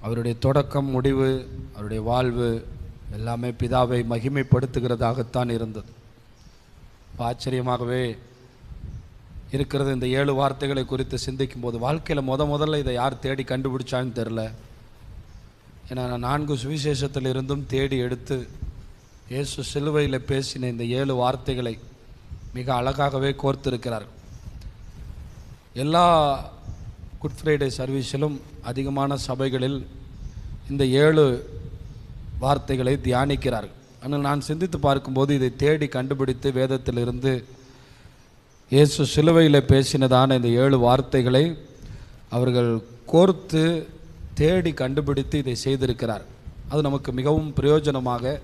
அவருடைய தொடக்கம் முடிவு அவருடைய வாழ்வு எல்லாமே பிதாவை மகிமைப்படுத்துகிறதாகத்தான் இருந்தது. ஆச்சரியமாகவே இருக்கிறது இந்த ஏழு வார்த்தைகளை குறித்து சிந்திக்கும் போது வாழ்க்கையில் முத முதல்ல இதை யார் தேடி கண்டுபிடிச்சான்னு தெரில ஏன்னா நான் நான்கு சுவிசேஷத்தில் இருந்தும் தேடி எடுத்து இயேசு சிலுவையில் பேசின இந்த ஏழு வார்த்தைகளை மிக அழகாகவே கோர்த்திருக்கிறார்கள். எல்லா குட் ஃப்ரைடே சர்வீஸிலும் அதிகமான சபைகளில் இந்த ஏழு வார்த்தைகளை தியானிக்கிறார்கள். ஆனால் நான் சிந்தித்து பார்க்கும்போது இதை தேடி கண்டுபிடித்து வேதத்திலிருந்து இயேசு சிலுவையில் பேசினதான இந்த ஏழு வார்த்தைகளை அவர்கள் கோர்த்து தேடி கண்டுபிடித்து இதை செய்திருக்கிறார். அது நமக்கு மிகவும் பிரயோஜனமாக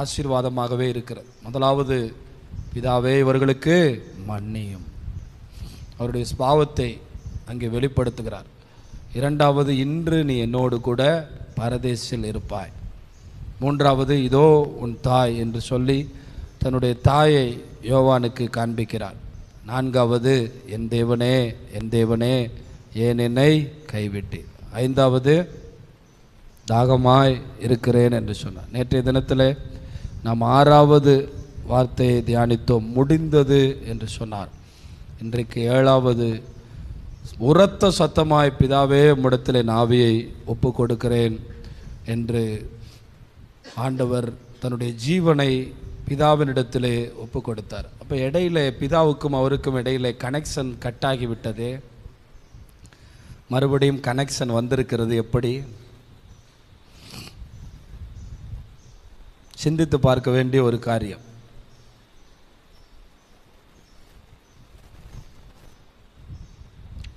ஆசீர்வாதமாகவே இருக்கிறது. முதலாவது பிதாவே இவர்களுக்கு மன்னியும். அவருடைய ஸ்பாவத்தை அங்கே வெளிப்படுத்துகிறார். இரண்டாவது இன்று நீ என்னோடு கூட பரதேசில் இருப்பாய். மூன்றாவது இதோ உன் தாய் என்று சொல்லி தன்னுடைய தாயை யோவானுக்கு காண்பிக்கிறார். நான்காவது என் தேவனே என் தேவனே ஏன் என்னை கைவிட்டு ஐந்தாவது தாகமாய் இருக்கிறேன் என்று சொன்னார். நேற்றைய தினத்தில் நாம் ஆறாவது வார்த்தையை தியானித்தோம். முடிந்தது என்று சொன்னார். இன்றைக்கு ஏழாவது உரத்த சத்தமாய் பிதாவே உம்மிடத்தில் நாவியை ஒப்பு கொடுக்கிறேன் என்று ஆண்டவர் தன்னுடைய ஜீவனை பிதாவினிடத்திலே ஒப்பு கொடுத்தார் அப்போ இடையில பிதாவுக்கும் அவருக்கும் இடையில கனெக்ஷன் கட் ஆகிவிட்டது. மறுபடியும் கனெக்ஷன் வந்திருக்கிறது எப்படி? சிந்தித்து பார்க்க வேண்டிய ஒரு காரியம்.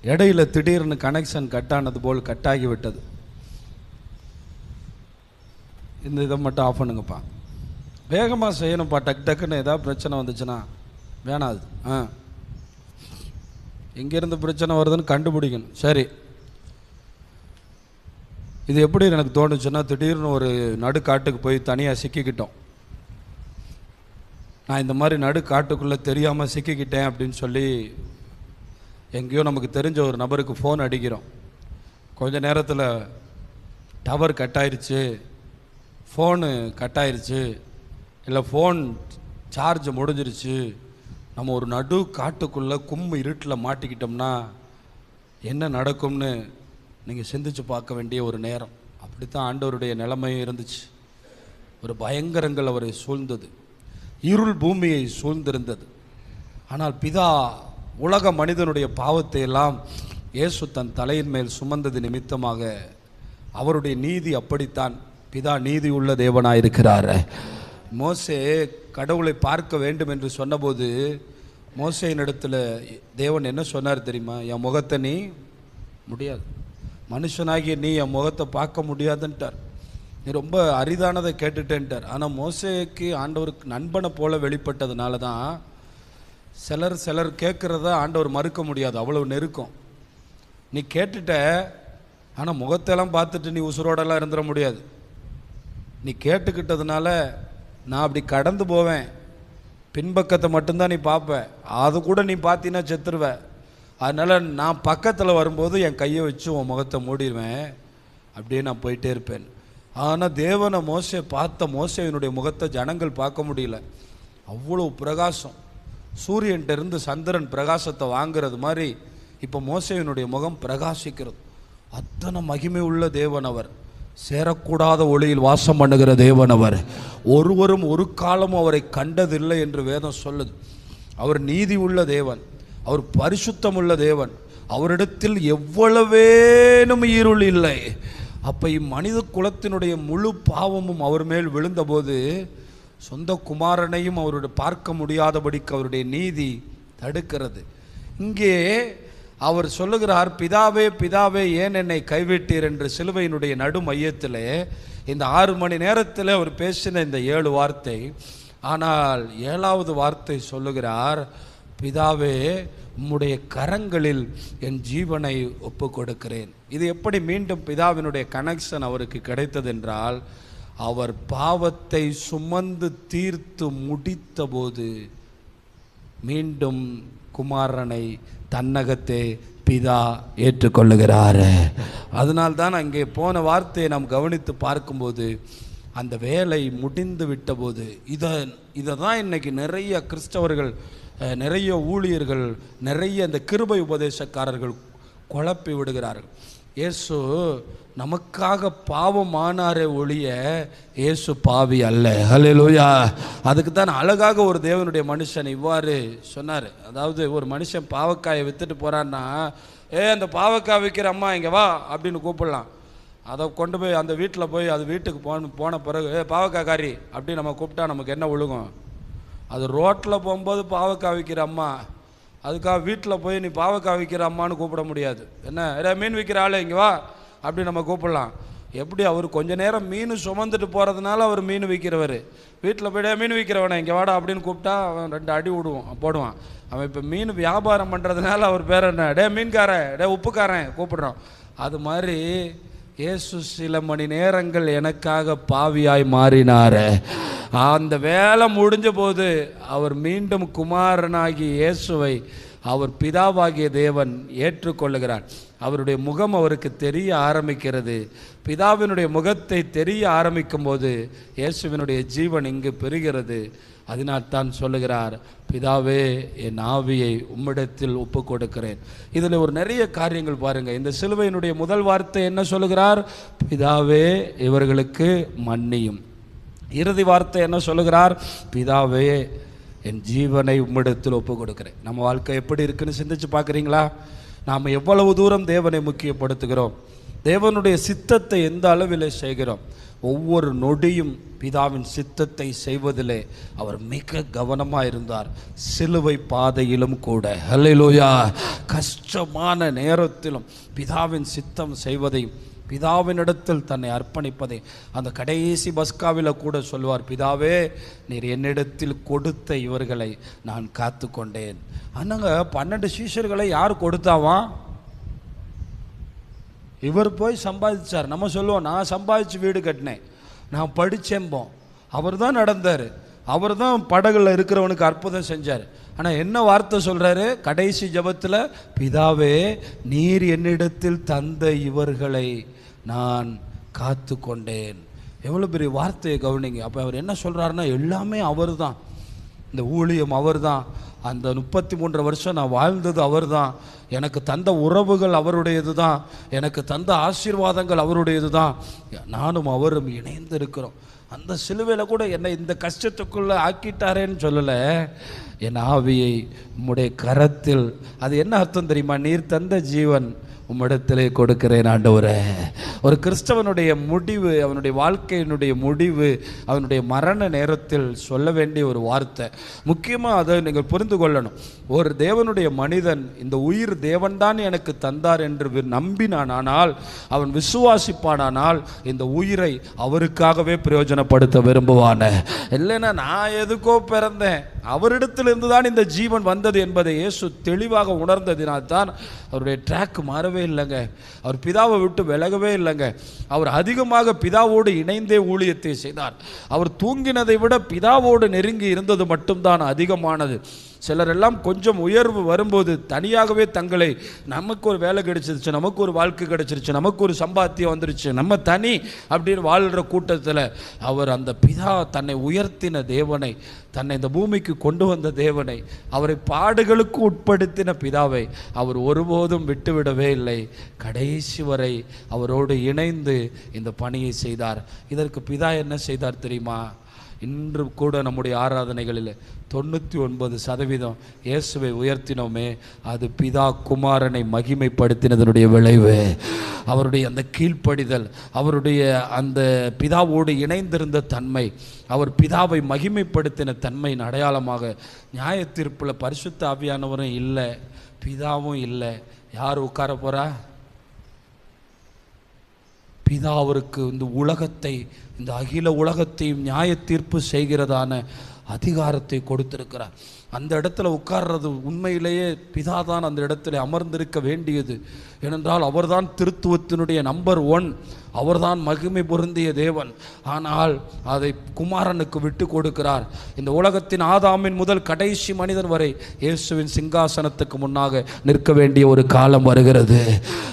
இடையில திடீர்னு கனெக்ஷன் கட் ஆனது போல் கட் ஆகிவிட்டது இந்த இதை மட்டும் ஆஃப் பண்ணுங்கப்பா. வேகமாக செய்யணும்ப்பா டக் டக்குன்னு ஏதாவது பிரச்சனை வந்துச்சுன்னா வேணாம் அது. ஆ. எங்கேருந்து பிரச்சனை வருதுன்னு கண்டுபிடிக்கணும். சரி. இது எப்படி எனக்கு தோணுச்சுன்னா திடீர்னு ஒரு நடுக்காட்டுக்கு போய் தனியாக சிக்கிக்கிட்டோம். நான் இந்த மாதிரி நடுக்காட்டுக்குள்ளே தெரியாமல் சிக்கிக்கிட்டேன் அப்படின்னு சொல்லி எங்கேயோ நமக்கு தெரிஞ்ச ஒரு நபருக்கு ஃபோன் அடிக்கிறோம். கொஞ்ச நேரத்தில் டவர் கட் ஆயிடுச்சு ஃபோனு கட் ஆயிடுச்சு இல்லை ஃபோன் சார்ஜ் முடிஞ்சிருச்சு. நம்ம ஒரு நடு காட்டுக்குள்ளே கும்பு இருட்டில் மாட்டிக்கிட்டோம்னா என்ன நடக்கும்னு நீங்கள் சிந்திச்சு பார்க்க வேண்டிய ஒரு நேரம். அப்படித்தான் ஆண்டவருடைய நிலைமையும் இருந்துச்சு. ஒரு பயங்கரங்கள் அவரை சூழ்ந்தது. இருள் பூமியை சூழ்ந்திருந்தது. ஆனால் பிதா உலக மனிதனுடைய பாவத்தை எல்லாம் இயேசு தன் தலையின் மேல் சுமந்தது நிமித்தமாக அவருடைய நீதி அப்படித்தான் பிதா நீதி உள்ள தேவனாயிருக்கிறார். மோசே கடவுளை பார்க்க வேண்டும் என்று சொன்னபோது மோசையின் இடத்துல தேவன் என்ன சொன்னார் தெரியுமா? என் முகத்தை நீ முடியாது. மனுஷனாகிய நீ என் முகத்தை பார்க்க முடியாதுன்ட்டார். நீ ரொம்ப அரிதானதை கேட்டுட்டேன்ட்டார். ஆனால் மோசேக்கு ஆண்டவருக்கு நண்பனை போல வெளிப்பட்டதுனால தான் சிலர் சிலர் கேட்குறத ஆண்டவர் மறுக்க முடியாது. அவ்வளோ நெருக்கம். நீ கேட்டுட்ட ஆனால் முகத்தெல்லாம் பார்த்துட்டு நீ உசுரோடெல்லாம் இருந்துட முடியாது. நீ கேட்டுக்கிட்டதுனால நான் அப்படி கடந்து போவேன். பின்பக்கத்தை மட்டும்தான் நீ பார்ப்ப. அது கூட நீ பார்த்தீங்கன்னா செத்துருவ. அதனால் நான் பக்கத்தில் வரும்போது என் கையை வச்சு உன் முகத்தை மூடிடுவேன் அப்படியே நான் போயிட்டே இருப்பேன். ஆனால் தேவனை மோசை பார்த்த மோசையினுடைய முகத்தை ஜனங்கள் பார்க்க முடியல. அவ்வளோ பிரகாசம். சூரியன்கிட்டருந்து சந்திரன் பிரகாசத்தை வாங்குறது மாதிரி இப்போ மோசையினுடைய முகம் பிரகாசிக்கிறது. அத்தனை மகிமை உள்ள தேவன் அவர். சேரக்கூடாத ஒளியில் வாசம் பண்ணுகிற தேவன் அவர். ஒருவரும் ஒரு காலமும் அவரை கண்டதில்லை என்று வேதம் சொல்லுது. அவர் நீதி உள்ள தேவன். அவர் பரிசுத்தம் உள்ள தேவன். அவரிடத்தில் எவ்வளவேனும் இருள் இல்லை. அப்போ இம்மனித குலத்தினுடைய முழு பாவமும் அவர் மேல் விழுந்தபோது சொந்த குமாரனையும் அவருடைய பார்க்க முடியாதபடிக்கு அவருடைய நீதி தடுக்கிறது. இங்கே அவர் சொல்லுகிறார் பிதாவே பிதாவே ஏன் என்னை கைவிட்டீர்? என்று சிலுவையினுடைய நடு மையத்திலே இந்த ஆறு மணி நேரத்தில் அவர் பேசின இந்த ஏழு வார்த்தை. ஆனால் ஏழாவது வார்த்தை சொல்லுகிறார் பிதாவே உம்முடைய கரங்களில் என் ஜீவனை ஒப்பு கொடுக்கிறேன் இது எப்படி மீண்டும் பிதாவினுடைய கனெக்ஷன் அவருக்கு கிடைத்தது என்றால் அவர் பாவத்தை சுமந்து தீர்த்து முடித்தபோது மீண்டும் குமாரனை தன்னகத்தே பிதா ஏற்றுக்கொள்ளுகிறார். அதனால்தான் அங்கே போன வார்த்தையை நாம் கவனித்து பார்க்கும்போது அந்த வேலை முடிந்து விட்டபோது இதை இதை தான் இன்றைக்கி நிறைய கிறிஸ்தவர்கள் நிறைய ஊழியர்கள் நிறைய இந்த கிருபை உபதேசக்காரர்கள் குழப்பி விடுகிறார்கள். இயேசு நமக்காக பாவமானாரே ஒழிய இயேசு பாவி அல்ல. ஹalleluya அதுக்கு தான் அழகாக ஒரு தேவனுடைய மனுஷன் இவ்வாறு சொன்னார். அதாவது ஒரு மனுஷன் பாவக்காயை விற்றுட்டு போகிறான்னா ஏ அந்த பாவக்காய் விற்கிற அம்மா இங்கே வா அப்படின்னு கூப்பிடலாம். அதை கொண்டு போய் அந்த வீட்டில் போய் அது வீட்டுக்கு போன போன பிறகு ஏ பாவக்காய்காரி அப்படின்னு நம்ம கூப்பிட்டா நமக்கு என்ன ஒழுகும்? அது ரோட்டில் போகும்போது பாவக்காய் விற்கிற அம்மா அதுக்காக வீட்டில் போய் நீ பாவக்காய் விற்கிற அம்மான்னு கூப்பிட முடியாது. என்ன? ஏடா மீன் விற்கிற ஆளு இங்கே வா. அப்படி நம்ம கூப்பிடலாம். எப்படி? அவர் கொஞ்ச நேரம் மீன் சுமந்துட்டு போகிறதுனால அவர் மீன் விற்கிறவர் வீட்டில் போய்டா மீன் விற்கிறவனை இங்கே வாடா அப்படின்னு கூப்பிட்டா அவன் ரெண்டு அடி விடுவான் போடுவான். அவன் இப்போ மீன் வியாபாரம் பண்ணுறதுனால அவர் பேர் என்ன? டே மீன்காரன் டே உப்புக்காரன் கூப்பிடுறான் அது மாதிரி இயேசு சில மணி நேரங்கள் எனக்காக பாவியாய் மாறினார். அந்த வேலை முடிஞ்ச போது அவர் மீண்டும் குமாரனாகி இயேசுவை அவர் பிதாவாகிய தேவன் ஏற்றுக்கொள்ளுகிறார். அவருடைய முகம் அவருக்கு தெரிய ஆரம்பிக்கிறது. பிதாவினுடைய முகத்தை தெரிய ஆரம்பிக்கும் போது இயேசுவினுடைய ஜீவன் இங்கு பெறுகிறது அதனால் தான் சொல்லுகிறார் பிதாவே என் ஆவியை உம்மிடத்தில் ஒப்பு கொடுக்கிறேன் இதில் ஒரு நிறைய காரியங்கள் பாருங்கள் இந்த சிலுவையினுடைய முதல் வார்த்தை என்ன சொல்லுகிறார்? பிதாவே இவர்களுக்கு மன்னியும். இறுதி வார்த்தை என்ன சொல்லுகிறார்? பிதாவே என் ஜீவனை உம்மிடத்தில் ஒப்பு கொடுக்குறேன் நம்ம வாழ்க்கை எப்படி இருக்குன்னு சிந்திச்சு பார்க்குறீங்களா? நாம் எவ்வளவு தூரம் தேவனை முக்கியப்படுத்துகிறோம்? தேவனுடைய சித்தத்தை எந்த அளவில் செய்கிறோம்? ஒவ்வொரு நொடியும் பிதாவின் சித்தத்தை செய்வதிலே அவர் மிக கவனமாக இருந்தார். சிலுவை பாதையிலும் கூட. ஹல்லேலூயா கஷ்டமான நேரத்திலும் பிதாவின் சித்தம் செய்வதையும் பிதாவினிடத்தில் தன்னை அர்ப்பணிப்பதை. அந்த கடைசி பஸ்காவில் கூட சொல்வார் பிதாவே நீர் என்னிடத்தில் கொடுத்த இவர்களை நான் காத்து கொண்டேன் அண்ணங்க பன்னெண்டு சீஷர்களை யார் கொடுத்தாவா? இவர் போய் சம்பாதிச்சார். நம்ம சொல்லுவோம் நான் சம்பாதிச்சு வீடு கட்டினேன். நான் படித்தேம்போம் அவர் தான் நடந்தார். அவர் தான் படகுல இருக்கிறவனுக்கு அற்புதம் செஞ்சார். ஆனால் என்ன வார்த்தை சொல்கிறாரு கடைசி ஜெபத்தில் பிதாவே நீர் என்னிடத்தில் தந்த இவர்களை நான் காத்து கொண்டேன் எவ்வளோ பெரிய வார்த்தையை கவனிங்க. அப்போ அவர் என்ன சொல்கிறாருன்னா எல்லாமே அவர் தான் இந்த ஊழியம் அவர் தான் அந்த முப்பத்தி மூன்று வருஷம் நான் வாழ்ந்தது அவர்தான். எனக்கு தந்த உறவுகள் அவருடையது தான் எனக்கு தந்த ஆசீர்வாதங்கள் அவருடையது தான் நானும் அவரும் இணைந்து இருக்கிறோம் அந்த சிலுவையில் கூட என்னை இந்த கஷ்டத்துக்குள்ளே ஆக்கிட்டாரேன்னு சொல்லலை. என் ஆவியை உம்முடைய கரத்தில் அது என்ன அர்த்தம் தெரியுமா? நீர் தந்த ஜீவன். உம்மிடத்திலே கொடுக்கிறேன் ஆண்டவரே. ஒரு கிறிஸ்தவனுடைய முடிவு அவனுடைய வாழ்க்கையினுடைய முடிவு அவனுடைய மரண நேரத்தில் சொல்ல வேண்டிய ஒரு வார்த்தை. முக்கியமாக அதை நீங்கள் புரிந்து கொள்ளணும். ஒரு தேவனுடைய மனிதன் இந்த உயிர் தேவன்தான் எனக்கு தந்தார் என்று வி- நம்பினானால் அவன் விசுவாசிப்பானானால் இந்த உயிரை அவருக்காகவே பிரயோஜனப்படுத்த விரும்புவான. இல்லைன்னா நான் எதுக்கோ பிறந்தேன். அவரிடத்திலிருந்து தான் இந்த ஜீவன் வந்தது என்பதை இயேசு தெளிவாக உணர்ந்ததினால் தான் அவருடைய ட்ராக் மாறவே இல்லைங்க. அவர் பிதாவை விட்டு விலகவே இல்லைங்க. அவர் அதிகமாக பிதாவோடு இணைந்தே ஊழியத்தை செய்தார். அவர் தூங்கினதை விட பிதாவோடு நெருங்கி இருந்தது மட்டும்தான் அதிகமானது. சிலரெல்லாம் கொஞ்சம் உயர்வு வரும்போது தனியாகவே தங்களை நமக்கு ஒரு வேலை கிடைச்சிருச்சு நமக்கு ஒரு வாழ்க்கை கிடைச்சிருச்சு நமக்கு ஒரு சம்பாத்தியம் வந்துருச்சு நம்ம தனி அப்படின்னு வாழ்கிற கூட்டத்தில் அவர் அந்த பிதா தன்னை உயர்த்தின தேவனை தன்னை இந்த பூமிக்கு கொண்டு வந்த தேவனை அவரை பாடுகளுக்கு உட்படுத்தின பிதாவை அவர் ஒருபோதும் விட்டுவிடவே இல்லை. கடைசி வரை அவரோடு இணைந்து இந்த பணியை செய்தார். இதற்கு பிதா என்ன செய்தார் தெரியுமா? இன்று கூட நம்முடைய ஆராதனைகளில் தொண்ணூற்றி ஒன்பது சதவீதம் இயேசுவை உயர்த்தினோமே. அது பிதா குமாரனை மகிமைப்படுத்தினதனுடைய விளைவு. அவருடைய அந்த கீழ்ப்படிதல் அவருடைய அந்த பிதாவோடு இணைந்திருந்த தன்மை அவர் பிதாவை மகிமைப்படுத்தின தன்மையின் அடையாளமாக நியாய தீர்ப்பில் பரிசுத்த ஆவியானவரும் இல்லை பிதாவும் இல்லை. யார் உட்கார போகிறா பிதா அவருக்கு இந்த உலகத்தை இந்த அகில உலகத்தையும் நியாய தீர்ப்பு செய்கிறதான அதிகாரத்தை கொடுத்திருக்கிறார். அந்த இடத்துல உட்கார்றது உண்மையிலேயே பிதா தான் அந்த இடத்துல அமர்ந்திருக்க வேண்டியது. ஏனென்றால் அவர்தான் திருத்துவத்தினுடைய நம்பர் ஒன் அவர்தான் மகிமை பொருந்திய தேவன். ஆனால் அதை குமாரனுக்கு விட்டு கொடுக்கிறார். இந்த உலகத்தின் ஆதாமின் முதல் கடைசி மனிதன் வரை இயேசுவின் சிங்காசனத்துக்கு முன்னாக நிற்க வேண்டிய ஒரு காலம் வருகிறது.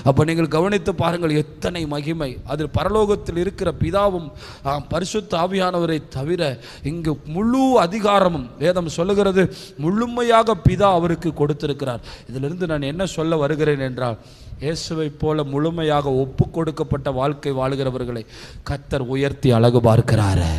அப்போ நீங்கள் கவனித்து பாருங்கள் எத்தனை மகிமை. அதில் பரலோகத்தில் இருக்கிற பிதாவும் பரிசுத்த ஆவியானவரை தவிர இங்கு முழு அதிகாரமும் வேதம் சொல்லுகிறது முழுமையாக பிதா அவருக்கு கொடுத்திருக்கிறார். இதிலிருந்து நான் என்ன சொல்ல வருகிறேன் என்றால் இயேசுவை போல முழுமையாக ஒப்பு கொடுக்கப்பட்ட வாழ்க்கை வாழ்கிறவர்களை கத்தர் உயர்த்தி அழகு பார்க்கிறாரு.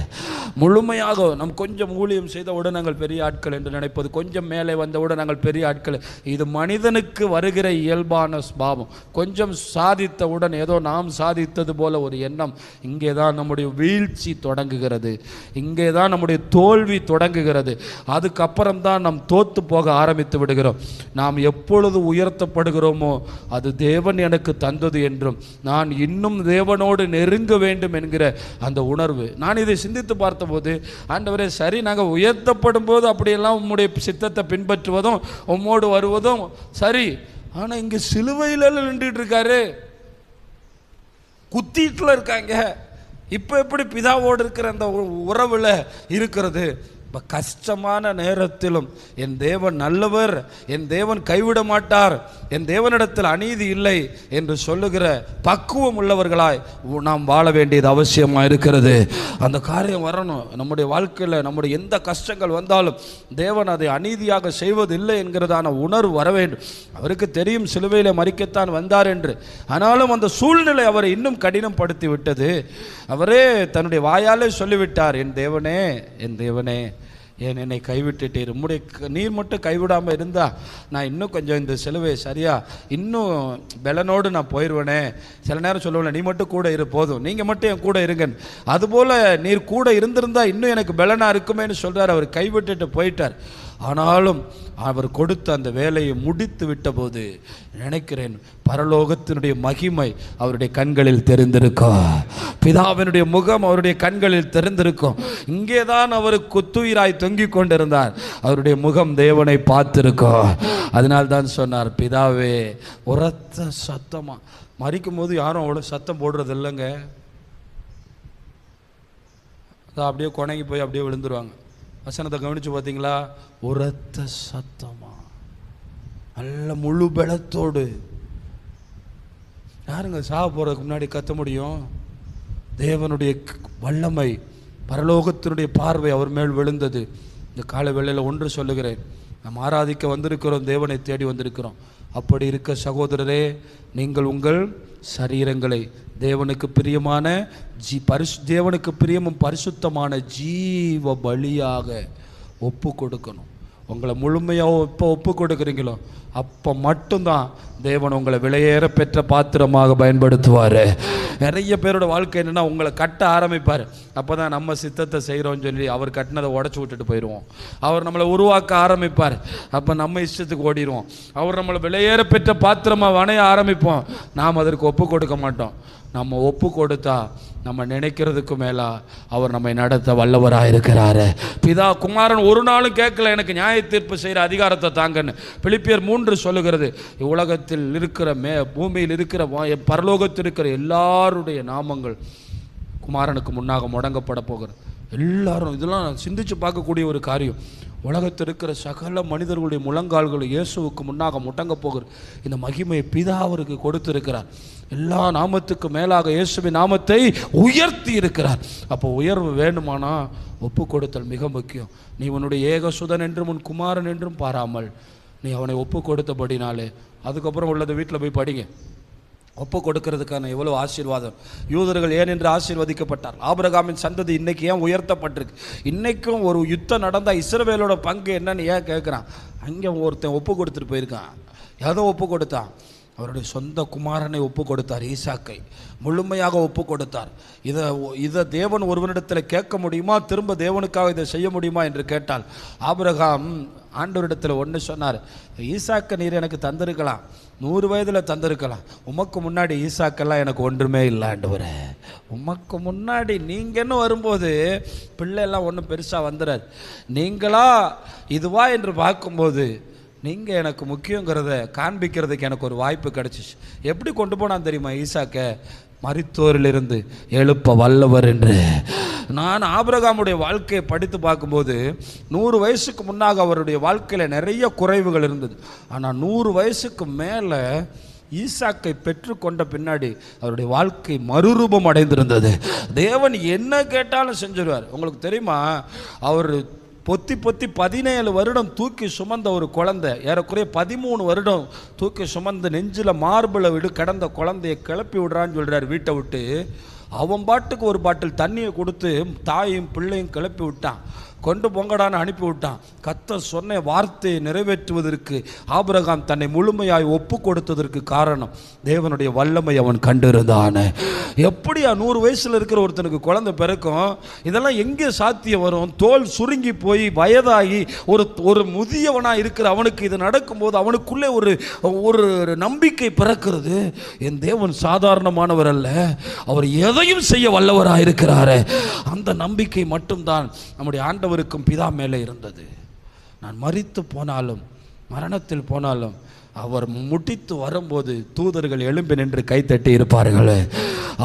முழுமையாக நம் கொஞ்சம் ஊழியம் செய்தவுடன் நாங்கள் பெரிய ஆட்கள் என்று நினைப்பது கொஞ்சம் மேலே வந்தவுடன் நாங்கள் பெரிய ஆட்கள். இது மனிதனுக்கு வருகிற இயல்பான ஸ்பாவம் கொஞ்சம் சாதித்தவுடன் ஏதோ நாம் சாதித்தது போல ஒரு எண்ணம். இங்கே தான் நம்முடைய வீழ்ச்சி தொடங்குகிறது. இங்கே தான் நம்முடைய தோல்வி தொடங்குகிறது. அதுக்கப்புறம் தான் நாம் தோத்து போக ஆரம்பித்து விடுகிறோம். நாம் எப்பொழுது உயர்த்தப்படுகிறோமோ அது தே தேவன் எனக்கு தந்தது என்றும் நான் இன்னும் தேவனோடு நெருங்க வேண்டும் என்கிற அந்த உணர்வு. நான் இதை சிந்தித்து பார்த்தபோது ஆண்டவரே சரி நாங்கள் உயர்த்தப்படும் போது அப்படியெல்லாம் உம்முடைய சித்தத்தை பின்பற்றுவதும் உம்மோடு வருவதும் சரி. ஆனால் இங்கே சிலுவையில் நின்றுட்டு இருக்காரு. குத்திட்டுல இருக்காங்க. இப்போ எப்படி பிதாவோடு இருக்கிற அந்த உ- இருக்கிறது? இப்போ கஷ்டமான நேரத்திலும் என் தேவன் நல்லவர் என் தேவன் கைவிட மாட்டார் என் தேவனிடத்தில் அநீதி இல்லை என்று சொல்லுகிற பக்குவம் உள்ளவர்களாய் நாம் வாழ வேண்டியது அவசியமாக இருக்கிறது. அந்த காரியம் வரணும். நம்முடைய வாழ்க்கையில் நம்முடைய எந்த கஷ்டங்கள் வந்தாலும் தேவன் அதை அநீதியாக செய்வதில்லை என்கிறதான உணர்வு வர வேண்டும். அவருக்கு தெரியும் சிலுவையில் மறிக்கத்தான் வந்தார் என்று. ஆனாலும் அந்த சூழ்நிலை அவரை இன்னும் கடினப்படுத்தி விட்டது அவரே தன்னுடைய வாயாலே சொல்லிவிட்டார் என் தேவனே என் தேவனே ஏன் என்னை கைவிட்டுட்டீர்? உம்முடைய நீர் மட்டும் கைவிடாமல் இருந்தா நான் இன்னும் கொஞ்சம் இந்த சிலுவை சரியாக இன்னும் பலனோடு நான் போயிடுவேனே சில நேரம் சொல்லுவேன் நீ மட்டும் கூட இரு போதும். நீங்கள் மட்டும் என் கூட இருங்க அதுபோல் நீர் கூட இருந்திருந்தால் இன்னும் எனக்கு பலனாக இருக்குமேன்னு சொல்கிறார் அவர் கைவிட்டுட்டு போயிட்டார். ஆனாலும் அவர் கொடுத்த அந்த வேலையை முடித்து விட்டபோது நினைக்கிறேன் பரலோகத்தினுடைய மகிமை அவருடைய கண்களில் தெரிந்திருக்கும். பிதாவினுடைய முகம் அவருடைய கண்களில் தெரிந்திருக்கும். இங்கே தான் அவர் குத்துயிராய் தொங்கிக் கொண்டிருந்தார். அவருடைய முகம் தேவனை பார்த்திருக்கும். அதனால் தான் சொன்னார் பிதாவே உரத்த சத்தமா. மறிக்கும் போது யாரும் அவ்வளோ சத்தம் போடுறது இல்லைங்க அதான் அப்படியே கொணங்கி போய் அப்படியே விழுந்துருவாங்க. வசனத்தை கவனிச்சு பார்த்தீங்களா? உரத்த சத்தமா. நல்ல முழு பலத்தோடு. யாருங்க சாக போகிறதுக்கு முன்னாடி கத்த முடியும்? தேவனுடைய வல்லமை பரலோகத்தினுடைய பார்வை அவர் மேல் விழுந்தது. இந்த கால வேளையில் ஒன்று சொல்லுகிறேன். நாம் ஆராதிக்க வந்திருக்கிறோம் தேவனை தேடி வந்திருக்கிறோம். அப்படி இருக்க சகோதரரே நீங்கள் உங்கள் சரீரங்களை தேவனுக்கு பிரியமான ஜீ பரிசு தேவனுக்கு பிரியமும் பரிசுத்தமான ஜீவ பலியாக ஒப்பு கொடுக்கணும் உங்களை முழுமையாக இப்போ ஒப்பு கொடுக்குறீங்களோ அப்போ மட்டும்தான் தேவன் உங்களை விலையேற பெற்ற பாத்திரமாக பயன்படுத்துவார். நிறைய பேரோட வாழ்க்கை என்னென்னா உங்களை கட்ட ஆரம்பிப்பார். அப்போ தான் நம்ம சித்தத்தை செய்கிறோம்னு சொல்லி அவர் கட்டினதை உடச்சி விட்டுட்டு போயிடுவோம் அவர் நம்மளை உருவாக்க ஆரம்பிப்பார். அப்போ நம்ம இஷ்டத்துக்கு ஓடிடுவோம் அவர் நம்மளை விலையேற பெற்ற பாத்திரமாக வணைய ஆரம்பிப்போம். நாம் அதற்கு ஒப்பு கொடுக்க மாட்டோம். நம்ம ஒப்பு கொடுத்தா நம்ம நினைக்கிறதுக்கு மேலா அவர் நம்மை நடத்த வல்லவராக இருக்கிறாரு. பிதா குமாரன் ஒரு நாளும் கேட்கல எனக்கு நியாய தீர்ப்பு செய்கிற அதிகாரத்தை தாங்கன்னு. பிலிப்பியர் மூன்று சொல்லுகிறது உலகத்தில் இருக்கிற மே பூமியில் இருக்கிற பரலோகத்தில் இருக்கிற எல்லாருடைய நாமங்கள் குமாரனுக்கு முன்னாக முடங்கப்பட போகிறது. எல்லாரும் இதெல்லாம் சிந்திச்சு பார்க்கக்கூடிய ஒரு காரியம். உலகத்தில் இருக்கிற சகல மனிதர்களுடைய முழங்கால்கள் இயேசுவுக்கு முன்னாக முடங்க போகிறது. இந்த மகிமையை பிதா அவருக்கு கொடுத்துருக்கிறார். எல்லா நாமத்துக்கு மேலாக இயேசுவின் நாமத்தை உயர்த்தி இருக்கிறார். அப்போ உயர்வு வேணுமானா? ஒப்பு கொடுத்தல் மிக முக்கியம். நீ உன்னுடைய ஏகசுதன் என்றும் உன் குமாரன் என்றும் பாராமல் நீ அவனை ஒப்பு கொடுத்தபடினாலே. அதுக்கப்புறம் உள்ளதை வீட்டில் போய் படிங்க. ஒப்பு கொடுக்கறதுக்கான எவ்வளோ ஆசீர்வாதம். யூதர்கள் ஏன் என்று ஆசீர்வதிக்கப்பட்டார்? ஆபிரகாமின் சந்ததி இன்னைக்கு ஏன் உயர்த்தப்பட்டிருக்கு? இன்னைக்கும் ஒரு யுத்தம் நடந்தால் இஸ்ரவேலோட பங்கு என்னன்னு ஏன் கேட்குறான் அங்கே ஒருத்தன் ஒப்பு கொடுத்துட்டு போயிருக்கான். ஏதோ ஒப்பு கொடுத்தான். அவருடைய சொந்த குமாரனை ஒப்பு கொடுத்தார் ஈசாக்கை. முழுமையாக ஒப்பு கொடுத்தார். இதை இதை தேவன் ஒருவனிடத்தில் கேட்க முடியுமா? திரும்ப தேவனுக்காக இதை செய்ய முடியுமா என்று கேட்டால் ஆபிரகாம் ஆண்டவரிடத்தில் ஒன்று சொன்னார் ஈசாக்க நீர் எனக்கு தந்திருக்கலாம். நூறு வயதில் தந்திருக்கலாம். உமக்கு முன்னாடி ஈசாக்கெல்லாம் எனக்கு ஒன்றுமே இல்லை ஆண்டவரே. உமக்கு முன்னாடி நீங்கன்னு வரும்போது பிள்ளையெல்லாம் ஒன்றும் பெருசாக வந்துடாது நீங்களா இதுவா என்று பார்க்கும்போது நீங்கள் எனக்கு முக்கியங்கிறத காண்பிக்கிறதுக்கு எனக்கு ஒரு வாய்ப்பு கிடச்சிச்சு. எப்படி கொண்டு போனான் தெரியுமா ஈசாக்க? மருத்துவரிலிருந்து எழுப்ப வல்லவர் என்று. நான் ஆபிரகாமுடைய வாழ்க்கையை படித்து பார்க்கும்போது நூறு வயசுக்கு முன்னாக அவருடைய வாழ்க்கையில் நிறைய குறைவுகள் இருந்தது. ஆனால் நூறு வயசுக்கு மேலே ஈசாக்கை பெற்றுக்கொண்ட பின்னாடி அவருடைய வாழ்க்கை மறுரூபம் அடைந்திருந்தது. தேவன் என்ன கேட்டாலும் செஞ்சிருவார். உங்களுக்கு தெரியுமா அவர் பொத்தி பொத்தி பதினேழு வருடம் தூக்கி சுமந்த ஒரு குழந்தை. ஏறக்குறைய பதிமூணு வருடம் தூக்கி சுமந்து நெஞ்சில் மார்பிளை விடு கிடந்த குழந்தைய கிளப்பி விடுறான்னு சொல்கிறார் வீட்டை விட்டு. அவன் பாட்டுக்கு ஒரு பாட்டில் தண்ணியை கொடுத்து தாயும் பிள்ளையும் கிளப்பி விட்டான். கொண்டு பொங்கடான்னு அனுப்பி விட்டான். கத்த சொன்ன வார்த்தையை நிறைவேற்றுவதற்கு ஆபிரகாம் தன்னை முழுமையாய் ஒப்பு கொடுத்ததற்கு காரணம் தேவனுடைய வல்லமை அவன் கண்டிருந்தான். எப்படியா நூறு வயசில் இருக்கிற ஒருத்தனுக்கு குழந்தை பிறக்கும்? இதெல்லாம் எங்கே சாத்தியம் வரும்? தோல் சுருங்கி போய் வயதாகி ஒரு ஒரு முதியவனாக இருக்கிற அவனுக்கு இது நடக்கும்போது அவனுக்குள்ளே ஒரு ஒரு நம்பிக்கை பிறக்கிறது. என் தேவன் சாதாரணமானவர் அல்ல. அவர் எதையும் செய்ய வல்லவராக இருக்கிறாரு அந்த நம்பிக்கை மட்டும்தான் நம்முடைய ஆண்டவருக்கும் பிதா மேலே இருந்தது. நான் மறித்து போனாலும் மரணத்தில் போனாலும் அவர் முடித்து வரும்போது தூதர்கள் எழும்பி நின்று கைத்தட்டி இருப்பார்கள்.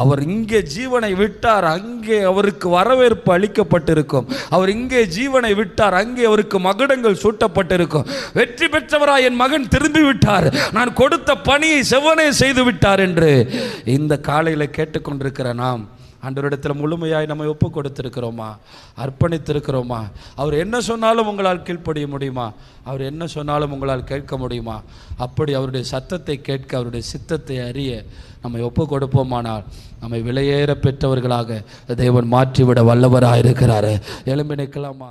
அவர் இங்கே ஜீவனை விட்டார் அங்கே அவருக்கு வரவேற்பு அளிக்கப்பட்டிருக்கும். அவர் இங்கே ஜீவனை விட்டார் அங்கே அவருக்கு மகுடங்கள் சூட்டப்பட்டிருக்கும். வெற்றி பெற்றவராய் என் மகன் திரும்பி விட்டார். நான் கொடுத்த பணியை செவ்வனே செய்து விட்டார் என்று இந்த காலையில் கேட்டுக்கொண்டிருக்கிற நாம் ஆண்டவரிடத்தில் முழுமையாய் நம்ம ஒப்பு கொடுத்துருக்கிறோமா அர்ப்பணித்திருக்கிறோமா? அவர் என்ன சொன்னாலும் உங்களால் கீழ்ப்படிய முடியுமா? அவர் என்ன சொன்னாலும் உங்களால் கேட்க முடியுமா? அப்படி அவருடைய சத்தத்தை கேட்க அவருடைய சித்தத்தை அறிய நம்மை ஒப்பு கொடுப்போமானால் நம்மை விலையேற பெற்றவர்களாக தேவன் மாற்றிவிட வல்லவராக இருக்கிறாரு எலும்பி நிற்கலாமா